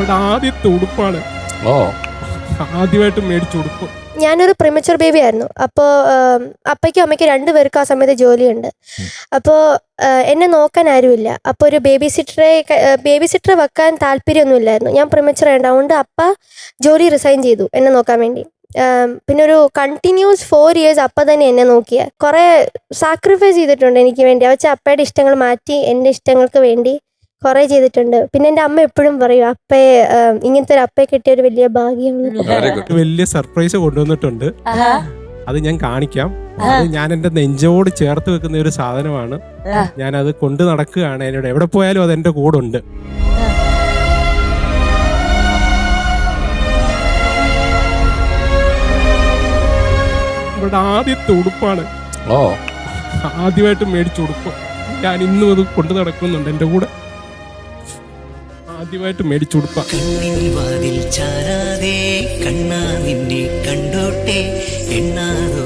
ഇവിടെ ആദ്യത്തെ ഉടുപ്പാണ്. ഓ. ആദ്യമായിട്ട് മേടിച്ച ഉടുപ്പ്. ഞാനൊരു പ്രിമച്ചർ ബേബി ആയിരുന്നു. അപ്പോൾ അപ്പയ്ക്കും അമ്മയ്ക്കും രണ്ടുപേർക്കും ആ സമയത്ത് ജോലിയുണ്ട്. അപ്പോൾ എന്നെ നോക്കാൻ ആരുമില്ല. അപ്പോൾ ഒരു ബേബി സിറ്ററെ ബേബി സിറ്ററെ വെക്കാൻ താല്പര്യമൊന്നുമില്ലായിരുന്നു. ഞാൻ പ്രിമച്ചർ ആയിരുന്നു അതുകൊണ്ട് അപ്പ ജോലി റിസൈൻ ചെയ്തു എന്നെ നോക്കാൻ വേണ്ടി. പിന്നെ ഒരു കണ്ടിന്യൂസ് ഫോർ ഇയേഴ്സ് അപ്പ തന്നെ എന്നെ നോക്കിയ. കുറേ സാക്രിഫൈസ് ചെയ്തിട്ടുണ്ട് എനിക്ക് വേണ്ടി. അവച്ച അപ്പയുടെ ഇഷ്ടങ്ങൾ മാറ്റി എന്റെ ഇഷ്ടങ്ങൾക്ക് വേണ്ടി കുറേ ചെയ്തിട്ടുണ്ട്. പിന്നെ എന്റെ അമ്മ എപ്പോഴും പറയും അപ്പേ ഇങ്ങനത്തെ ഒരു അപ്പയെ കിട്ടിയ ഒരു വലിയ ഭാഗ്യം വലിയ സർപ്രൈസ് കൊണ്ടുവന്നിട്ടുണ്ട്. അത് ഞാൻ കാണിക്കാം. അത് ഞാൻ എന്റെ നെഞ്ചോട് ചേർത്ത് വെക്കുന്ന ഒരു സാധനമാണ്. ഞാൻ അത് കൊണ്ടു നടക്കുകയാണ്. എന്നോട് എവിടെ പോയാലും അത് എന്റെ കൂടെ ഉണ്ട് ആദ്യത്തെ ഉടുപ്പാണ്. ഓ. ആദ്യമായിട്ട് മേടിച്ച ഉടുപ്പ്. ഞാൻ ഇന്നും അത് കൊണ്ടു നടക്കുന്നുണ്ട് എന്റെ കൂടെ. ആദ്യമായിട്ട് മേടിച്ചു ചാരാതെ കണ്ണാ നിന്നെ കണ്ടോട്ടെ എണ്ണാതോ